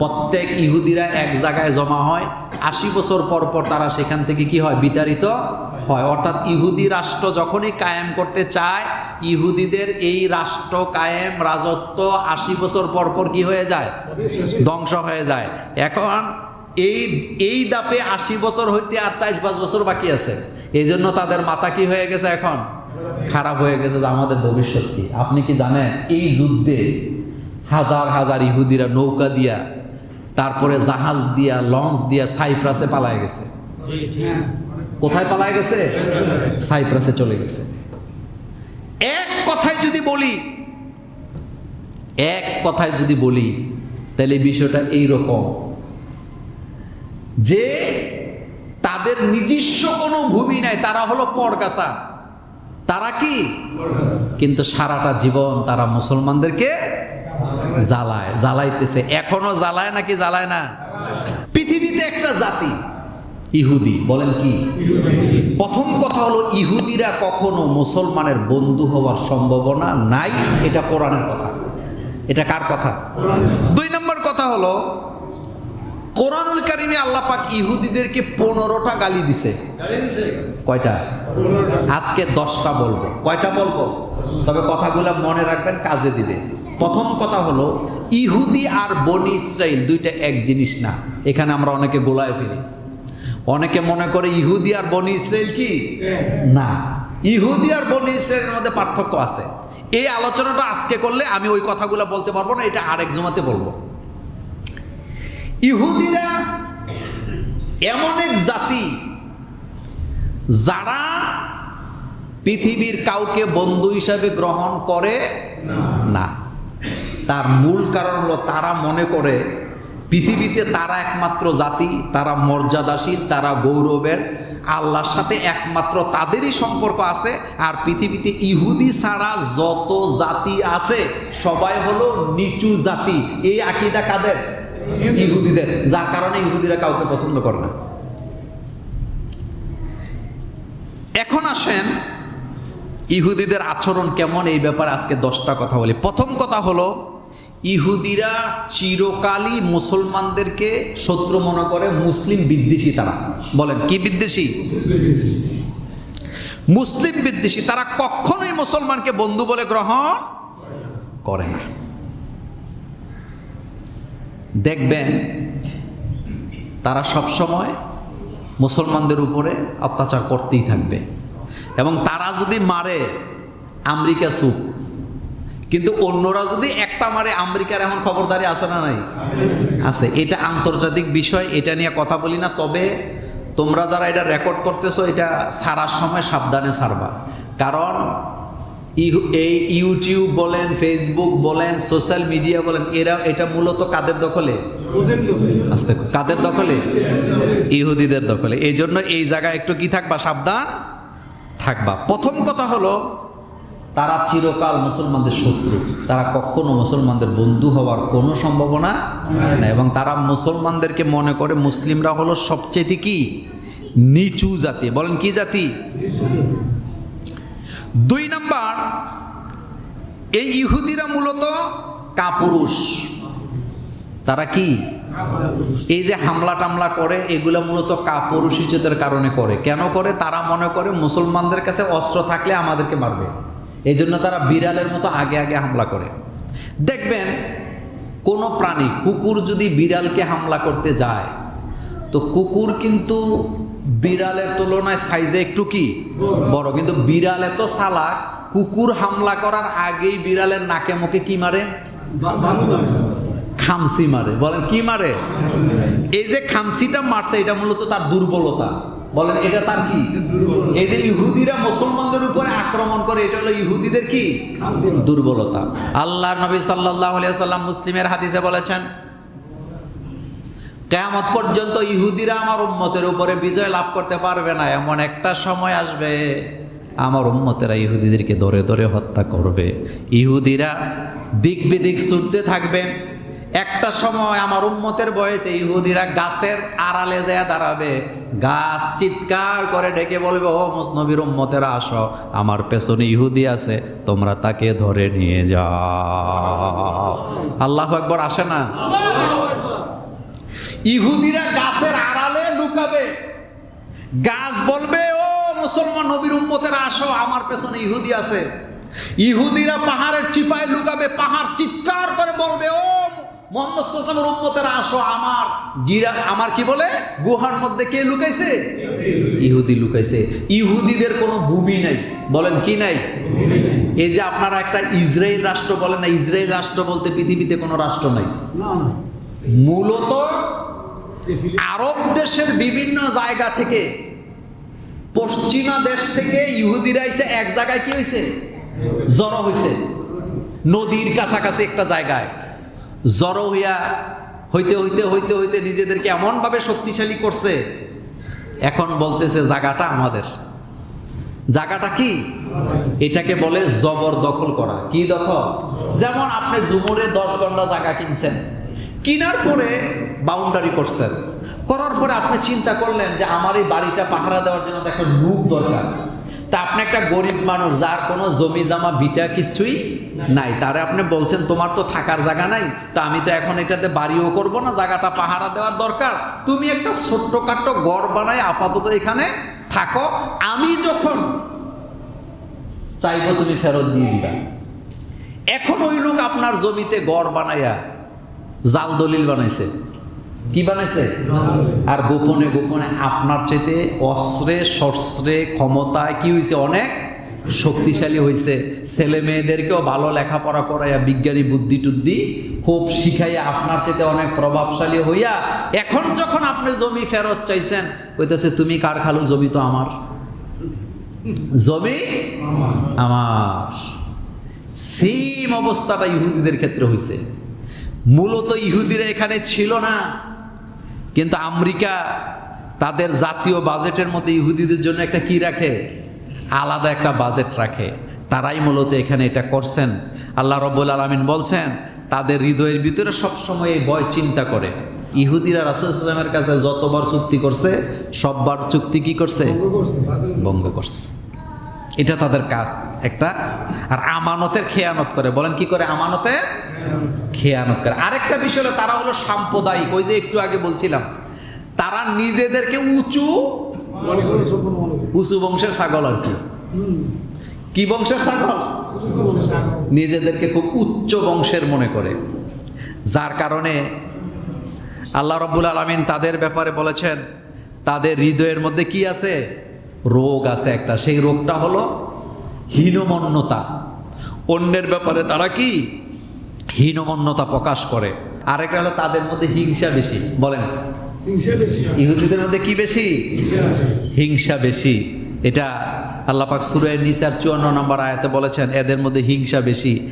প্রত্যেক ইহুদিরা এক জায়গায় জমা হয়, আশি বছর পর পর তারা সেখান থেকে কি হয়? বিতাড়িত হয়। অর্থাৎ ইহুদি রাষ্ট্র যখনই কায়েম করতে চায়, ইহুদিদের এই রাষ্ট্র কায়েম, রাজত্ব আশি বছর পর পর কি হয়ে যায়? ধ্বংস হয়ে যায়। এখন এই এই দাপে আশি বছর হইতে আর চার পাঁচ বছর বাকি আছে। এই জন্য তাদের মাথা কি হয়ে গেছে এখন? খারাপ হয়ে গেছে যে আমাদের ভবিষ্যৎ কি? আপনি কি জানেন, এই যুদ্ধে হাজার হাজার ইহুদিরা নৌকা দিয়া তারপরে জাহাজ দিয়া লঞ্চ দিয়া সাইপ্রাসে পালায় গেছে। কোথায় পালায় গেছে? সাইপ্রাসে। চলে গেছে। এক কথায় যদি বলি এক কথায় যদি বলি তাহলে বিষয়টা এই রকম যে তাদের নিজস্ব কোনো ভূমি নাই তারা হলো পরগাছা। তারা কি? কিন্তু সারাটা জীবন তারা মুসলমানদেরকে জ্বালায় জ্বালাইতেছে। এখনও জ্বালায় নাকি জ্বালায় না? পৃথিবীতে একটা জাতি ইহুদি। বলেন কি? প্রথম কথা হলো ইহুদিরা কখনো মুসলমানের বন্ধু হওয়ার সম্ভাবনা নাই। এটা কোরআনের কথা। এটা কার কথা? দুই নম্বর কথা হলো কোরআনুল কারিমে আল্লাহ পাক ইহুদিদেরকে পনেরোটা গালি দিছে। কয়টা? আজকে দশটা বলব। কয়টা বলব? তবে কথাগুলো মনে রাখবেন কাজে দিবে। প্রথম কথা হলো, ইহুদি আর বনি ইসরাইল দুইটা এক জিনিস না। এখানে আমরা অনেকে গোলায় ফেলি। অনেকে মনে করে ইহুদি আর বনি ইসরাইল কি? না। ইহুদি আর বনি ইসরায়েলের মধ্যে পার্থক্য আছে। এই আলোচনাটা আজকে করলে আমি ওই কথাগুলো বলতে পারব না, এটা আরেক জমাতে বলব। ইহুদিরা এমন এক জাতি যারা পৃথিবীর কাউকে বন্ধু হিসাবে গ্রহণ করে না। তার মূল কারণ হলো তারা মনে করে পৃথিবীতে তারা একমাত্র জাতি, তারা মর্যাদাশীল, তারা গৌরবের। আল্লাহর সাথে একমাত্র তাদেরই সম্পর্ক আছে আর পৃথিবীতে ইহুদি ছাড়া যত জাতি আছে, সবাই হলো নিচু জাতি। এই আকিদা কাদের? ইহুদিদের। যার কারণে ইহুদিরা কাউকে পছন্দ করে না। এখন আসেন, ইহুদিদের আচরণ কেমন? এই ব্যাপারে আজকে দশটা কথা বলি। প্রথম কথা হলো ইহুদিরা চিরকালই মুসলমানদেরকে শত্রু মনে করে মুসলিম বিদ্বেষী তারা। বলেন, কি বিদ্বেষী? মুসলিম বিদ্বেষী। তারা কখনোই মুসলমানকে বন্ধু বলে গ্রহণ করে না। দেখবেন, তারা সব সময় মুসলমানদের উপরে অত্যাচার করতেই থাকবে। এবং তারা যদি মারে, আমেরিকা সুপ কিন্তু অন্যরা যদি একটা মারে আমেরিকার এমন খবরদারি আছে না নাই? আছে। এটা আন্তর্জাতিক বিষয়, এটা নিয়ে কথা বলি না, তবে তোমরা যারা এটা রেকর্ড করতেছো, এটা সারার সময় সাবধানে সারবা। কারণ এই ইউটিউব বলেন ফেসবুক বলেন সোশ্যাল মিডিয়া বলেন, এরা, এটা মূলত কাদের দখলে? আস্তে কাদের দখলে? ইহুদিদের দখলে। এই জন্য এই জায়গায় একটু কি থাকবা? সাবধান থাকবা। প্রথম কথা হলো তারা চিরকাল মুসলমানদের শত্রু। তারা কখনো মুসলমানদের বন্ধু হওয়ার কোনো সম্ভাবনা না এবং তারা মুসলমানদেরকে মনে করে মুসলিমরা হলো সবচেয়ে কি? নিচু জাতি। বলেন কি জাতি? দুই নাম্বার, এই ইহুদিরা মূলত কাপুরুষ। তারা কি? এই যে হামলা টামলা করে, এগুলো মূলত কাপুরুষিচতের কারণে করে। কেন করে? তারা মনে করে মুসলমানদের কাছে অস্ত্র থাকলে আমাদেরকে মারবে। এই জন্য তারা বিড়ালের মতো আগে আগে হামলা করে। দেখবেন, কোনো প্রাণী, কুকুর যদি বিড়ালকে হামলা করতে যায়, তো কুকুর কিন্তু বিড়ালের তুলনায় সাইজে একটু কি? বড়। কিন্তু বিড়াল এত সালাক কুকুর হামলা করার আগেই বিড়ালের নাকে মুখে কি মারে? খামসি মারে। বলেন, কি মারে? এই যে খামসিটা মারছে, এটা মূলত তার দুর্বলতা। বলেন এটা তার কি? এই যে ইহুদিরা মুসলমানদের উপরে আক্রমণ করে এটা হলো ইহুদিদের কি? দুর্বলতা। আল্লাহ নবী সাল্লাহ সাল্লাম মুসলিমের হাদিসে বলেছেন কেয়ামত পর্যন্ত ইহুদিরা আমার উম্মতের উপরে বিজয় লাভ করতে পারবে না। এমন একটা সময় আসবে আমার উম্মতেরা ইহুদিদেরকে ধরে ধরে হত্যা করবে। ইহুদিরা দিক বিদিক ছুটতে থাকবে। একটা সময় আমার উম্মতের বয়েতে ইহুদিরা গাছের আড়ালে যায় দাঁড়াবে। গাছ চিৎকার করে ডেকে বলবে, ও মুসনবীর উম্মতেরা আসো, আমার পেছনে ইহুদি আছে, তোমরা তাকে ধরে নিয়ে যাও। আল্লাহ একবার আসে না? ইহুদিরা গাছের আড়ালে লুকাবে। গাছ বলবে, ও মুসলমান নবীর উম্মতের আসো, আমার পেছনে ইহুদি আছে। ইহুদিরা পাহাড়ের চিপায় লুকাবে, পাহাড় চিৎকার করে বলবে, ও মোহাম্মদ সাল্লামের উম্মতের আসো আমার গিরা আমার কি বলে? গুহার মধ্যে কে লুকাইছে? ইহুদি লুকাইছে। ইহুদিদের কোনো ভূমি নাই। বলেন কি নাই? এই যে আপনারা একটা ইসরায়েল রাষ্ট্র বলেন না ইসরায়েল রাষ্ট্র বলতে পৃথিবীতে কোনো রাষ্ট্র নাই। মূলত আরব দেশের বিভিন্ন জায়গা থেকে পশ্চিমা দেশ থেকে ইহুদিরা এসে এক জায়গায় কি হয়েছে জড়ো হয়েছে নদীর কাছাকাছি একটা জায়গায়। জড়ো হইয়া হইতে হইতে হইতে হইতে নিজেদেরকে এমনভাবে শক্তিশালী করছে, এখন বলতেছে জায়গাটা আমাদের। জায়গাটা কি? এটাকে বলে জবর দখল করা। কি দখল? যেমন আপনি জুমুরে দশ ঘণ্টা জায়গা কিনছেন, কিনার পরে বাউন্ডারি করছেন। করার পরে আপনি চিন্তা করলেন যে আমার এই বাড়িটা পাহারা দেওয়ার জন্য একটা লোক দরকার। তা আপনি একটা গরিব মানুষ, যার কোনো জমি জামা বিটা কিছুই নাই। তারে আপনি বলছেন, তোমার তো থাকার জায়গা নাই, তা আমি তো এখন এটাতে বাড়িও করব না, জায়গাটা পাহারা দেওয়ার দরকার। তুমি একটা ছোট্টখাট্ট গড় বানায় আপাতত এখানে থাকো। আমি যখন চাইব তুমি ফেরত দিয়ে দিবা। এখন ওই লোক আপনার জমিতে গড় বানাইয়া জাল দলিল বানাইছে। কি বানাইছে? আর গোপনে গোপনে আপনার চাইতে অস্ত্রে শস্ত্রে ক্ষমতায় কি হয়েছে অনেক শক্তিশালী হয়েছে ছেলে মেয়েদেরকেও ভালো লেখাপড়া করাইয়া বিজ্ঞানী বুদ্ধি টুদ্ধি খুব শিখাইয়া আপনার চেতে অনেক প্রভাবশালী হইয়া এখন যখন আপনি জমি ফেরত চাইছেন কইতেছে তুমি কার খালু? জমি তো আমার। জমি আমার। সেম অবস্থাটা ইহুদিদের ক্ষেত্রে হয়েছে মূলত ইহুদিরা এখানে ছিল না। কিন্তু আমেরিকা তাদের জাতীয় বাজেটের মধ্যে ইহুদিদের জন্য একটা কি রাখে? আলাদা একটা বাজেট রাখে। তারাই মূলত এখানে এটা করছেন। আল্লাহ রব্বুল আলমিন বলছেন তাদের হৃদয়ের ভিতরে সবসময় এই ভয় চিন্তা করে। ইহুদিরা রাসুল ইসলামের কাছে যতবার চুক্তি করছে সববার চুক্তি কি করছে। ভঙ্গ করছে। এটা তাদের কাজ। একটা, আর আমানতের খেয়ানত করে। বলেন কি করে আমানতের? খেয়ানত করে। আরেকটা বিষয় হলো, তারা হলো সাম্প্রদায়িক। ওই যে একটু আগে বলছিলাম, তারা নিজেদেরকে উঁচু। উঁচু বংশের ছাগল আর কি। কি বংশের ছাগল? নিজেদেরকে খুব উচ্চ বংশের মনে করে। যার কারণে আল্লাহ রব্বুল আলমিন তাদের ব্যাপারে বলেছেন, তাদের হৃদয়ের মধ্যে কি আছে? রোগ আছে একটা সেই রোগটা হলো হীনমন্যতা। অন্যের ব্যাপারে তারা কি? হীনমন্যতা প্রকাশ করে। আরেকটা হলো তাদের মধ্যে হিংসা বেশি বলেন। ইহুদিদের মধ্যে কি বেশি? হিংসা বেশি। এটা আল্লাহ পাক সুরায় নিসার চুয়ান্ন নম্বর আয়াতে বলেছেন এদের মধ্যে হিংসা বেশি।